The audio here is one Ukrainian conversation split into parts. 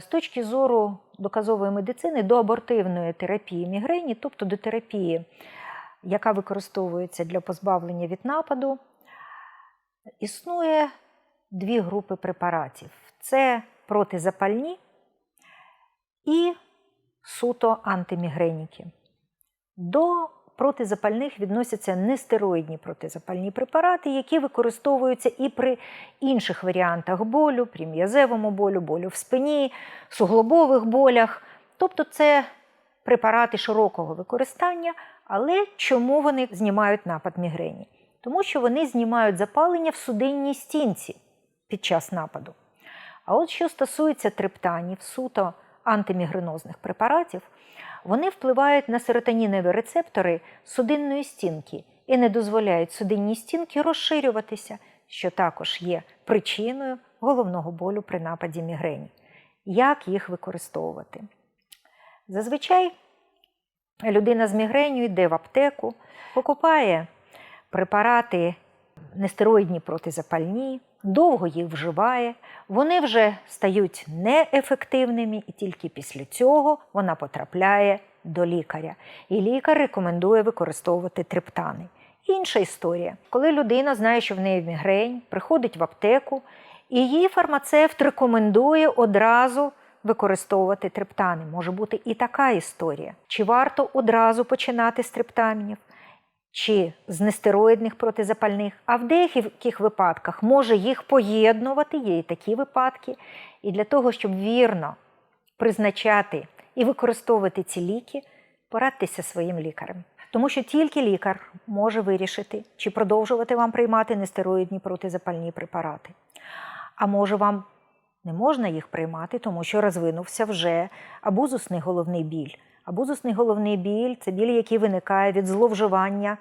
З точки зору доказової медицини до абортивної терапії мігрені, тобто до терапії, яка використовується для позбавлення від нападу, існує дві групи препаратів: це протизапальні і суто антимігреніки. До протизапальних відносяться нестероїдні протизапальні препарати, які використовуються і при інших варіантах болю, при м'язевому болю, болю в спині, суглобових болях. Тобто це препарати широкого використання, але чому вони знімають напад мігрені? Тому що вони знімають запалення в судинній стінці під час нападу. А от що стосується триптанів, суто антимігренозних препаратів, вони впливають на серотонінові рецептори судинної стінки і не дозволяють судинній стінки розширюватися, що також є причиною головного болю при нападі мігрені. Як їх використовувати? Зазвичай людина з мігренью йде в аптеку, покупає препарати нестероїдні протизапальні, довго їх вживає, вони вже стають неефективними, і тільки після цього вона потрапляє до лікаря. І лікар рекомендує використовувати триптани. Інша історія, коли людина знає, що в неї мігрень, приходить в аптеку, і їй фармацевт рекомендує одразу використовувати триптани. Може бути і така історія. Чи варто одразу починати з триптамінів? Чи з нестероїдних протизапальних, а в деяких випадках може їх поєднувати, є і такі випадки. І для того, щоб вірно призначати і використовувати ці ліки, порадьтеся своїм лікарем. Тому що тільки лікар може вирішити, чи продовжувати вам приймати нестероїдні протизапальні препарати. А може вам не можна їх приймати, тому що розвинувся вже абузусний головний біль. Абузусний головний біль це біль, який виникає від зловживання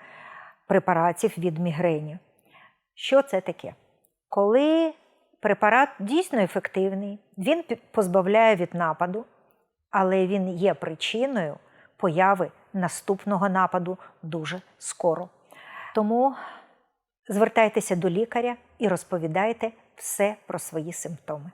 препаратів від мігрені. Що це таке? Коли препарат дійсно ефективний, він позбавляє від нападу, але він є причиною появи наступного нападу дуже скоро. Тому звертайтеся до лікаря і розповідайте все про свої симптоми.